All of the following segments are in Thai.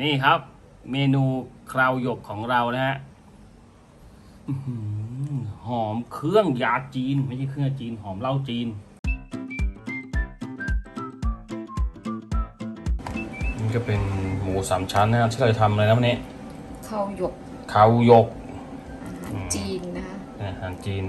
นี่ครับ เมนูคราวหยกของเรานะฮะอื้อหือหอมเครื่องยาจีน ไม่ใช่เครื่องยาจีนหอมเหล้าจีนนี่ก็เป็นหมูสามชั้นนะครับที่เราจะทำอะไรนะวันนี้ข้าวหยกคราวหยกอาหารจีนนะคะอาหารจีน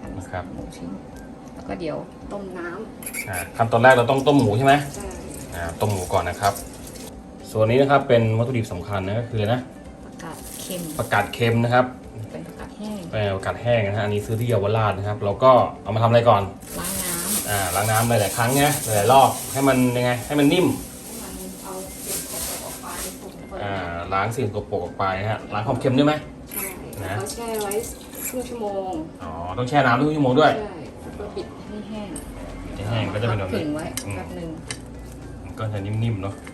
หั่นนะครับหมูชิ้นแล้วก็เดี๋ยวต้มน้อ่าขั้นตอนแรกเราต้องต้มหมูใช่ไหมำใช่อ่าต้มหมูก่อนนะครับ ส่วนนี้นะครับเป็นวัตถุดิบสำคัญนะก็คืออะไรนะผักกาดเค็มประกาศเค็มนะครับเป็นผักกาดแห้งเป็นประกาศแห้งนะฮะอันนี้ซื้อที่เยาวราชนะครับเราก็เอามาทำอะไรก่อนล้างน้ำอ่าล้างน้ำหลายๆครั้งไงหลายๆรอบให้มันยังไงให้มันนิ่มมันเอาเศษกระป๋องออกไปผมก็อ่าล้างสิ่งสกปรกออกไปนะฮะล้างความเค็มด้วยไหม ใช่นะ แล้วแช่ไว้ครึ่งชั่วโมงอ๋อต้องแช่น้ำทุกชั่วโมงด้วย ใช่แล้วก็ปิดให้แห้งจะแห้งก็จะเป็นแบบพักนี้ผึ่งไว้อืม แป๊บนึงมันก็จะนิ่มๆเนาะก็เราก็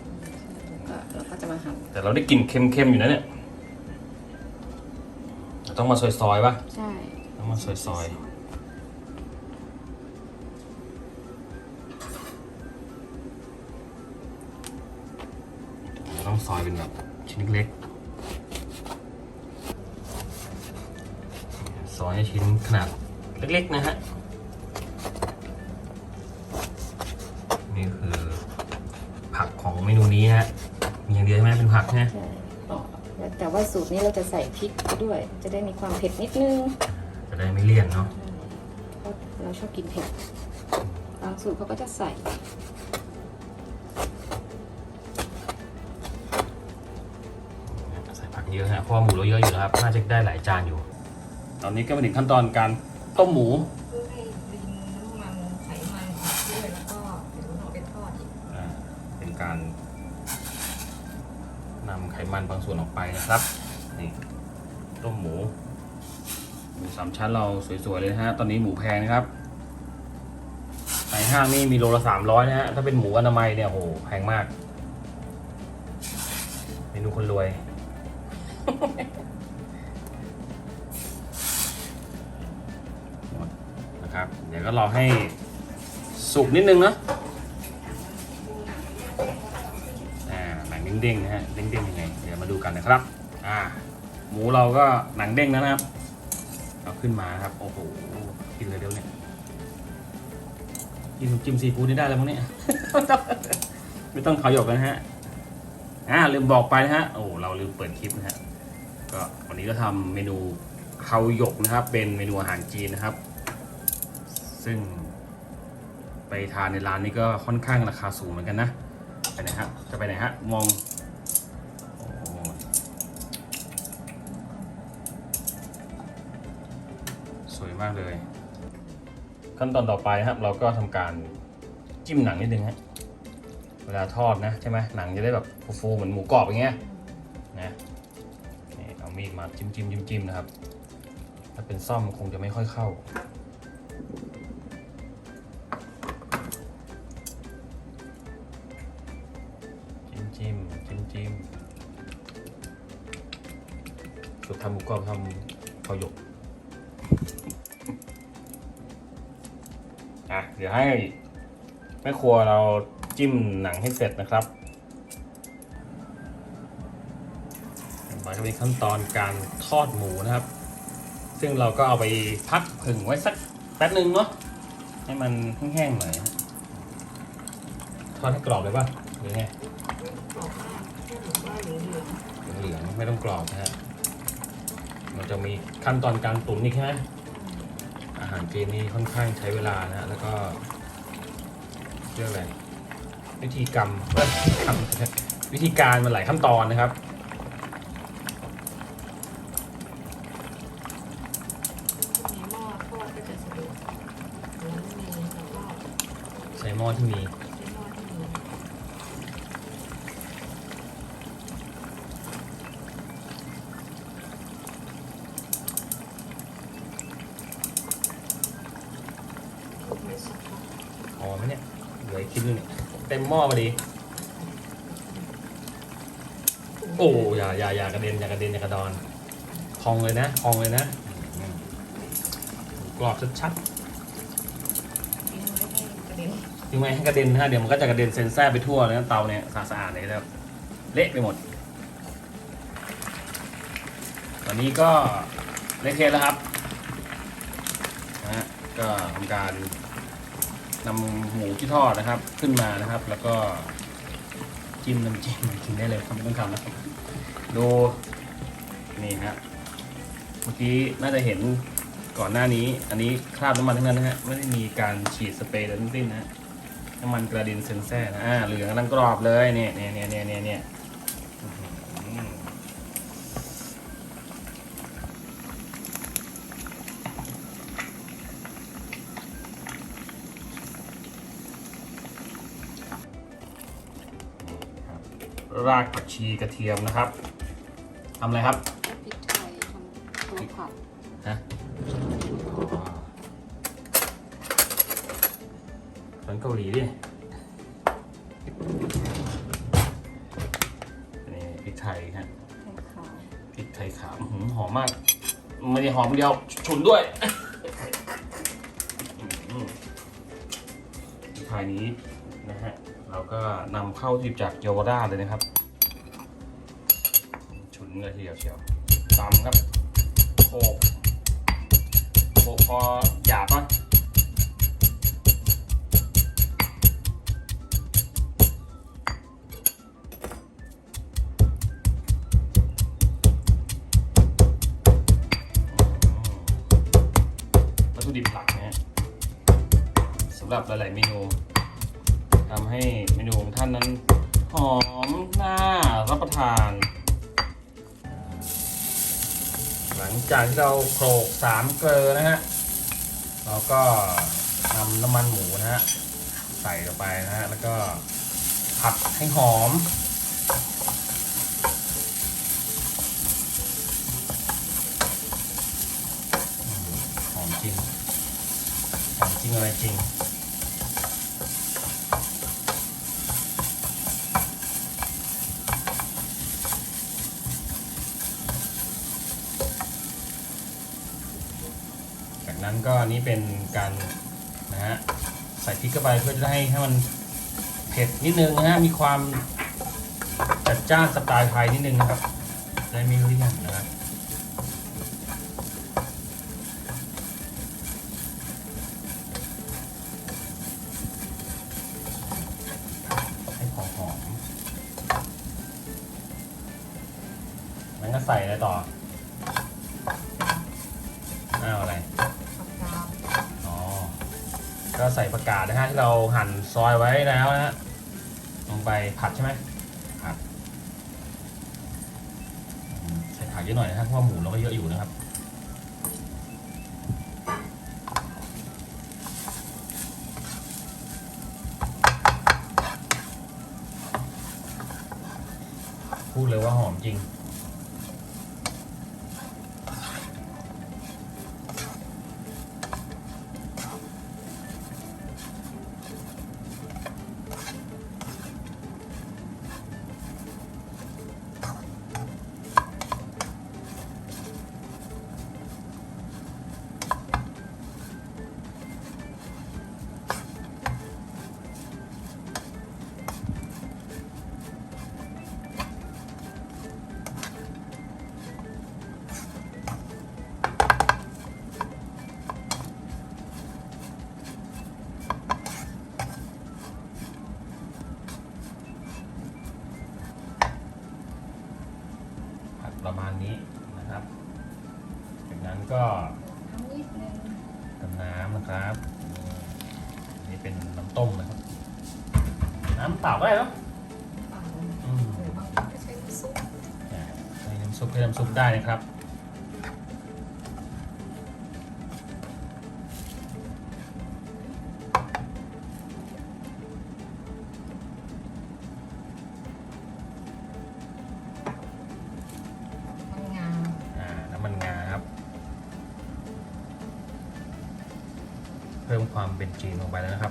จะมาหั่นแต่เราได้กลิ่นเค็มๆอยู่นะเนี่ยต้องมาซอยๆป่ะใช่ต้องมาซอยๆ ต้องซอยเป็นแบบชิ้นเล็กๆซอยให้ชิ้นขนาดเล็กๆนะฮะ นี่คือผักของเมนูนี้นะฮะ มีอย่างเดียวใช่ไหมเป็นผักใช่ไหมใช่อ๋อแต่ว่าสูตรนี้เราจะใส่พริกด้วย จะได้มีความเผ็ดนิดนึงจะได้ไม่เลี่ยนเนาะเพราะเราชอบกินเผ็ดบางสูตรเขาก็จะใส่ใส่ผักเยอะฮะเพราะว่าหมูเราเยอะอยู่แล้วครับน่าจะได้หลายจานอยู่ ตอนนี้ก็มาถึงขั้นตอนการต้มหมู เพื่อให้ดึงน้ำมันไขมันออกด้วยแล้วก็เดี๋ยวเราไปทอดอีก อ่าเป็นการ นำไขมันบางส่วนออกไปนะครับนี่ต้มหมูหมูสามชั้นเราสวยๆเลยนะฮะตอนนี้หมูแพงนะครับในห้างนี่มีโลละสามร้อยนะฮะถ้าเป็นหมูอนามัยเนี่ยโหแพงมาก เมนูคนรวยนะครับ เดี๋ยวก็รอให้สุกนิดนึงนะ อ่าหนัง เด้งๆนะฮะเด้งๆยังไงเดี๋ยวมาดูกันนะครับอ่าหมูเราก็หนังเด้งแล้วนะครับเอาขึ้นมาครับโอ้โหกินเลยเดี๋ยวเนี่ยกินจิ้มซีฟู้ดนี่ได้แล้วมั้งเนี่ย ไม่ต้องเขาหยกกันฮะอ่าลืมบอกไปนะฮะโอ้เราลืมเปิดคลิปนะฮะก็วันนี้ก็ทำเมนูเขาหยกนะครับ เป็นเมนูอาหารจีนนะครับ ซึ่งไปทานในร้านนี้ก็ค่อนข้างราคาสูงเหมือนกันนะไปไหนฮะจะไปไหนฮะมอง มากเลย ขั้นตอนต่อไปนะครับ เราก็ทำการจิ้มหนังนิดนึงฮะเวลาทอดนะใช่ไหมหนังจะได้แบบฟูๆเหมือนหมูกรอบอย่างเงี้ยนะนี่เอามีดมาจิ้มจิ้มจิ้มจิ้มนะครับ ถ้าเป็นซ่อมคงจะไม่ค่อยเข้าจิ้มจิ้มจิ้มจิ้มสุดทำหมูกรอบทำข้าวหยก อะเดี๋ยวให้แม่ครัวเราจิ้มหนังให้เสร็จนะครับต่อไปก็เป็นขั้นตอนการทอดหมูนะครับ ซึ่งเราก็เอาไปพักผึ่งไว้สักแป๊บหนึ่งเนาะให้มันแห้งๆหน่อยทอดให้กรอบเลยป่ะหรือไงเหลืองไม่ต้องกรอบนะฮะมันจะมีขั้นตอนการตุ๋นนี่ใช่ไหม อาหารจีนนี่ค่อนข้างใช้เวลานะฮะแล้วก็เรียกอะไรวิธีกรรมวิธีการมันหลายขั้นตอนนะครับ มีหม้อทอดก็จะสะดวกแล้วมีแล้วก็ ใช้หม้อที่มี ใช้หม้อที่มี พอไหมเนี่ย เหลืออีกชิ้นหนึงเนี่ยเต็มหม้อพอดี โอ้อย่าอย่าอย่ากระเด็นอย่ากระเด็นอย่ากระดอนพองเลยนะพองเลยนะอืมกรอบชัดๆทิ้งไว้ให้กระเด็นทิ้งไว้ให้กระเด็นนะฮะเดี๋ยวมันก็จะกระเด็นเซนแซ่ไปทั่วเลยนะเตาเนี่ยสะอาดๆเลยนะครับเละไปหมด ตอนนี้ก็เละเทะแล้วครับ ทำการนำหมูที่ทอดนะครับ ขึ้นมานะครับ แล้วก็จิ้มน้ำจิ้มกินได้เลยครับไม่ต้องทำนะครับดูนี่ฮะเมื่อกี้น่าจะเห็นก่อนหน้านี้ อันนี้คราบน้ำมันทั้งนั้นนะฮะไม่ได้มีการฉีดสเปรย์ทั้งสิ้นนะน้ำมันกระด็นเซนแซ่นะอ่าเหลืองกำลังกรอบเลยเนี่ยเนี่ยเนี่ยเนี่ยเนี่ย รากผักชีกระเทียมนะครับทำอะไรครับพริกไทยทำตัวผัดฮะสันเกาหลีดินี่พริกไทยฮะไข่ขาวพริกไทยขาวอื้อหือหอมมากไม่ได้หอมเดียวฉุนด้วยอื้อหือพริกไทยนี้นะฮะเราก็นำเข้าที่จากเยาวราชเลยนะครับฉุ นเลยทีเดียวเชียวตำครับโขกโขกพอหยาบป่ะวัตถุดิบหลักนะฮะสำหรับหลายๆเมนูทำให้เมนูของท่านนั้นหอมน่ารับประทาน หลังจากที่เราโขลกสามเกลือนะฮะเราก็นำน้ำมันหมูนะฮะใส่ลงไปนะฮะแล้วก็ผัดให้หอมอืมหอมจริงหอมจริงอะไรจริง นั้นก็อันนี้เป็นการนะฮะใส่พริกเข้าไปเพื่อจะให้ให้มันเผ็ดนิดนึงนะฮะมีความจัดจ้านสไตล์ไทยนิดนึงนะครับได้ไม่เลี่ยนนะครับให้หอมหอมๆแล้วก็ใส่อะไรต่ออ้าวอะไร ผักกาด อ๋อ ก็ใส่ผักกาดนะฮะที่เราหั่น ซอยไว้แล้วนะฮะลงไปผัดใช่ไหมผัดอืมใส่ผักเยอะหน่อยนะครับเพราะว่าหมูเราก็เยอะอยู่นะครับพูดเลยว่าหอมจริง ซุปให้น้ำซุปได้นะครับ มันงาอ่าน้ำมันงาครับ เพิ่มความเป็นจีนลงไปแล้วนะครับ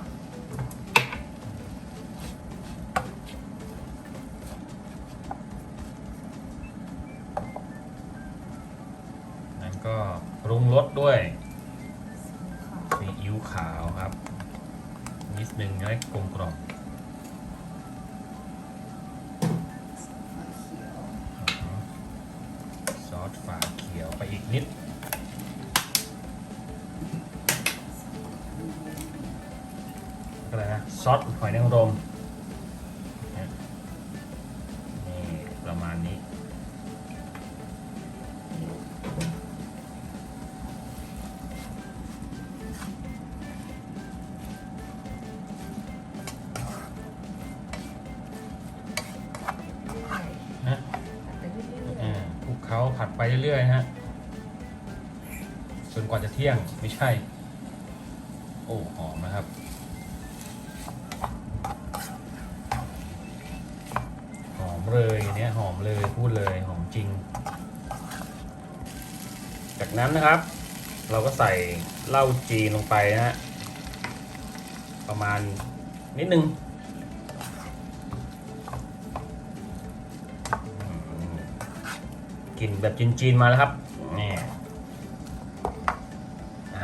นจะได้กลมกล่อมซอสฝาเขียวไปอีกนิด อะไรนะ ซอสหอยนางรม จนกว่าจะเที่ยงไม่ใช่ โอ้หอมนะครับ หอมเลยอันเนี้ยหอมเลยพูดเลยหอมจริง จากนั้นนะครับ เราก็ใส่เหล้าจีนลงไปนะฮะประมาณนิดนึงกลิ่นแบบจีนๆมาแล้วครับ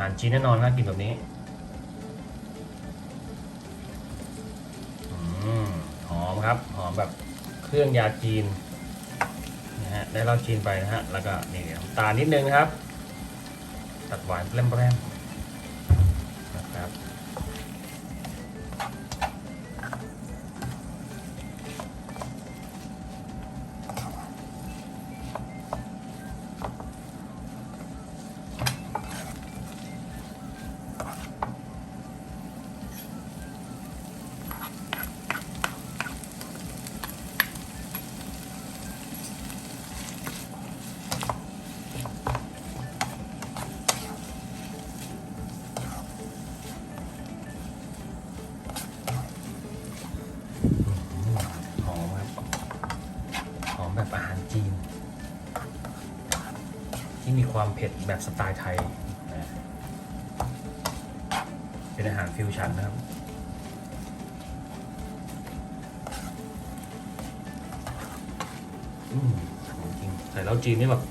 ารจีนแน่นอนนะกินแบบนี้หอมครับ หอมแบบเครื่องยาจีนนะฮะได้เหล้าจีนไปนะฮะ แล้วก็นี่น้ำตาลนิดนึงนะครับ ตัดหวานแปรมๆนะครับ ที่มีความเผ็ดแบบสไตล์ไทย เป็นอาหารฟิวชั่นนะครับ อืมจริงใส่เล้าจีนนี่แบบ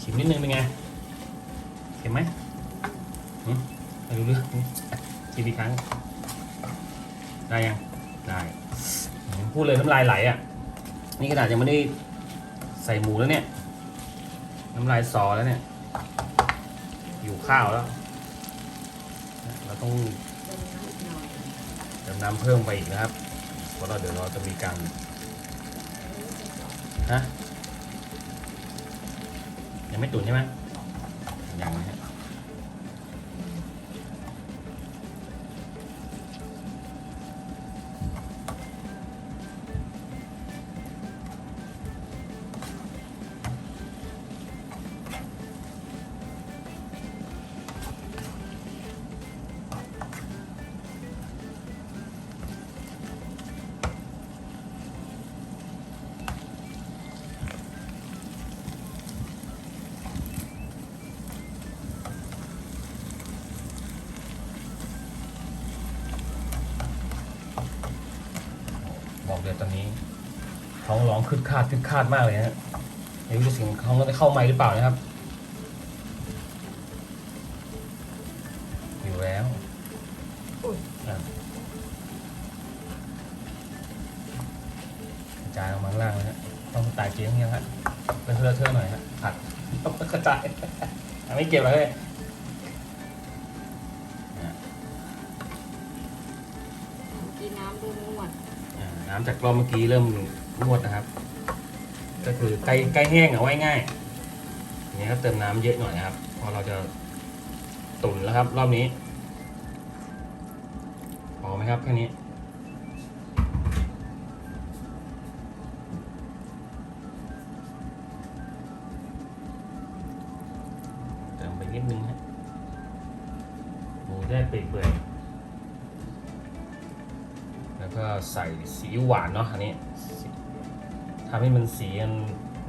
ชิมนิดนึงเป็นไงเค็มไหมมไม่รู้เรื่องชิมอีกครั้ง ได้ยัง ได้ พูดเลยน้ำลายไหลอะ นี่ขนาดยังไม่ได้ใส่หมูแล้วเนี่ย น้ำลายสอแล้วเนี่ย อยู่ข้าวแล้ว เราต้องเติมน้ำเพิ่มไปอีกนะครับ เพราะเราเดี๋ยวเราจะมีการฮะยังไม่ตุ๋นใช่ไหมยังนะฮะ เลยตอนนี้ท้องร้องคึดคาดคึดคาดมากเลยฮะไม่รู้จะเสียงท้องจะเข้าไมค์หรือเปล่านะครับอยู่แล้วกระจายลงมาข้งล่างนะฮะต้องตายเจ๊งยังฮะเลอะเทอเทอหน่อยฮะผัดต้องกระจายอะไม่เก็บเลยกินน้ำด้วยนวด น้ำจากรอบเมื่อกี้เริ่มนวดนะครับ ก็คือใกล้ใกล้แห้งเอาไว้ง่ายอย่างนี้ยครับเติมน้ำเยอะหน่อยนะครับพอเราจะตุ๋นแล้วครับ รอบนี้พอไหมครับแค่นี้ อิ๊วหวานเนาะอันนี้ทำให้มันสีมัน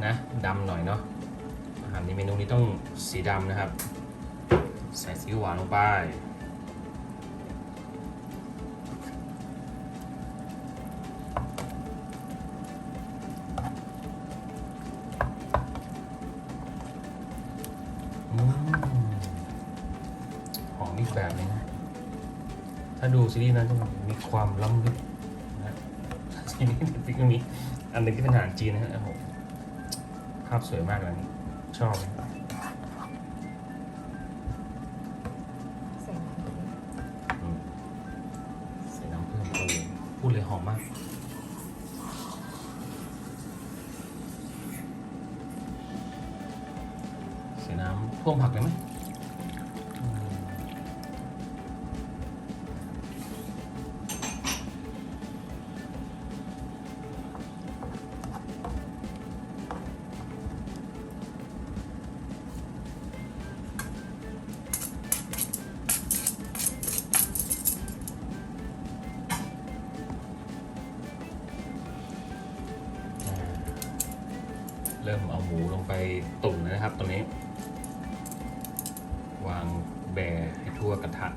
นะดำหน่อยเนาะอาหารในเมนูนี้ต้องสีดำนะครับ ใส่ซีอิ๊วหวานลงไปหอมอีกแบบนึงนะ ถ้าดูซีรีส์นั้นจะมีความล้ำลึก ซีรีส์เน็ตฟลิกซ์มีอันหนึงที่เป็นอาหารจีนนะฮะโอ้โหภาพสวยมากเลยนนี้ชอบใส่น้ำตรงนี้อืมใส่น้ำเพิ่มโอ้พูดเลยหอมมาก ใส่น้ำท่วมผักเลยไหม แบร์ให้ทั่วกระทะ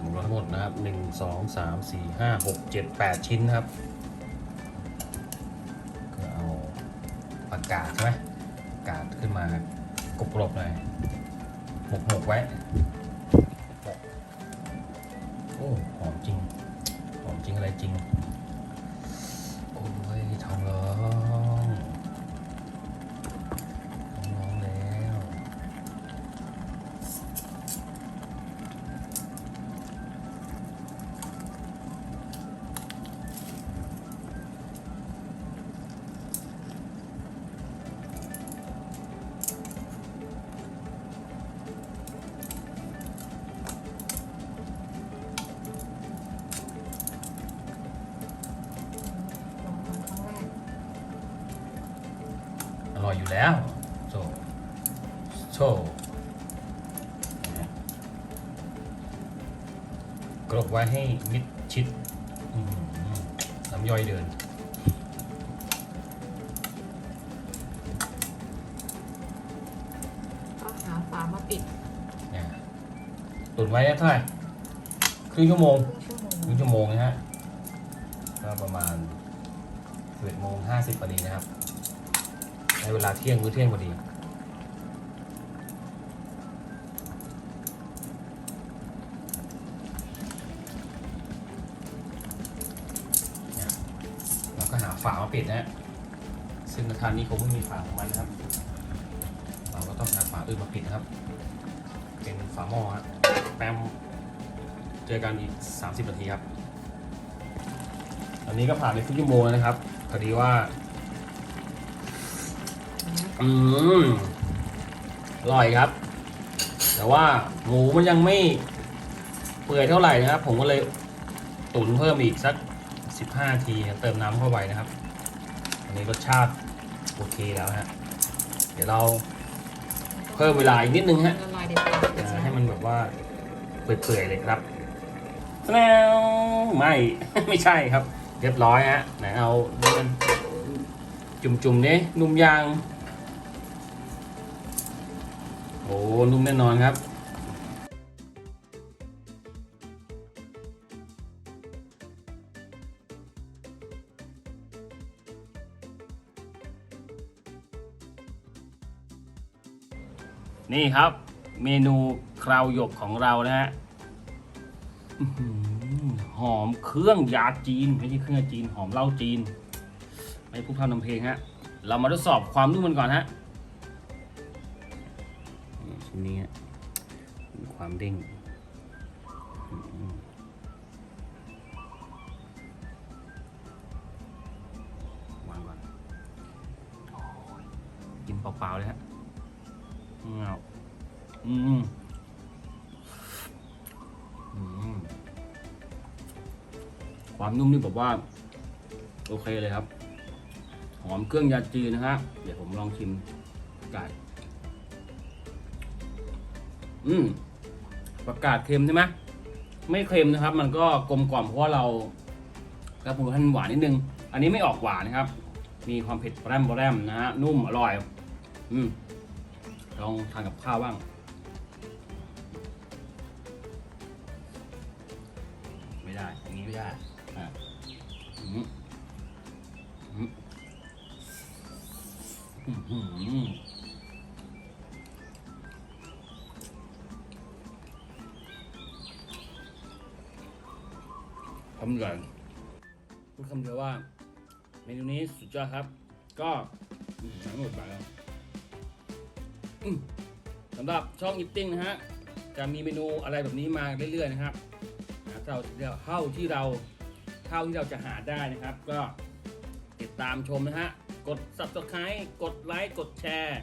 หมูทั้งหมดนะครับหนึ่ง สองสามสี่ห้าหกเจ็ดแปดชิ้นครับ ก็เอาปากกาใช่ไหมกาศขึ้นมากรบๆหน่อยหมกหมกไว้โอ้หอมจริง หอมจริงอะไรจริง โอ้ยทองร้อ อร่อยอยู่แล้วโชว์โชว์กรบไว้ให้มิดชิดอื้อหือน้ำย่อยเดิน ก็หาฝามาปิดเนี่ยตุนไว้เท่าไหร่ครึ่งชั่วโมงครึ่งชั่วโมงครึ่งชั่วโมงนะฮะก็ประมาณ11โมง50พอดีนะครับ ในเวลาเที่ยงมื้อเที่ยงพอดี เราก็หาฝามาปิดนะฮะซึ่งกระทานนี้คงไม่มีฝาของมันนะครับ เราก็ต้องหาฝาอื่นมาปิดนะครับ เป็นฝาหม้อฮะแปมเจอกันอีก 30 นาทีครับตอนนี้ก็ผ่านไปครึ่งชั่วโมงนะครับ พอดีว่า อืมอร่อยครับ แต่ว่าหมูมันยังไม่เปื่อยเท่าไหร่นะครับ ผมก็เลยตุ๋นเพิ่มอีกสัก 15 ทีเติมน้ำเข้าไปนะครับอันนี้รสชาติโอเคแล้วฮะ เดี๋ยวเราเพิ่มเวลาอีกนิดนึงฮะละลายในปากอ่าให้มันแบบว่าเปื่อยๆเลยครับแนวไม่ ไม่ใช่ครับ เรียบร้อยฮะไหนเอานี่มันจุ่มๆนี้นุ่มยาง โอ้นุ่มแน่นอนครับ นี่ครับ เมนูคราวหยกของเรานะฮะหอมเครื่องยาจีน ไม่ใช่เครื่องยาจีน หอมเหล้าจีน ไม่พูดพร่ำนำเพลงฮะ เรามาทดสอบความนุ่มมันก่อนฮะ นี้ความเด้งหวางก่อนกินเปล่าๆเลยฮะเงาอืมอืมความนุ่มนี่ผมว่า โอเคเลยครับ หอมเครื่องยาจีนนะฮะ เดี๋ยวผมลองชิมไก่ อืมประกาศเค็มใช่ไหมไม่เค็มนะครับ มันก็กลมกล่อมเพราะว่าเรากระปุกท่านหวานนิดนึง อันนี้ไม่ออกหวานนะครับ มีความเผ็ดแรมแรมนะฮะนุ่มอร่อย อืมลองทานกับข้าวบ้างไม่ได้อย่างนี้ไม่ได้อะอืมอืมอืม อืมคำใหญ่พูดคำเดียวว่า เมนูนี้สุดยอดครับ ก็ทั้งหมดไปแล้วสำหรับช่องยิปติ้งนะฮะ จะมีเมนูอะไรแบบนี้มาเรื่อยๆนะครับนะเท่าที่เราเท่าที่เราเท่าที่เราจะหาได้นะครับ ก็ติดตามชมนะฮะ กด subscribe กดไลค์กดแชร์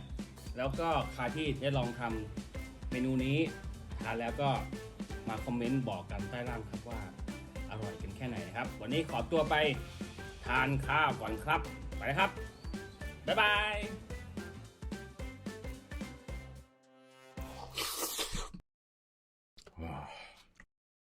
แล้วก็ใครที่ได้ลองทำเมนูนี้ทานแล้วก็มาคอมเมนต์บอกกันใต้ล่างครับว่า ร่อยกันแค่ไหนนะครับ วันนี้ขอตัวไปทานข้าวก่อนครับ ไปครับ บ๊ายบาย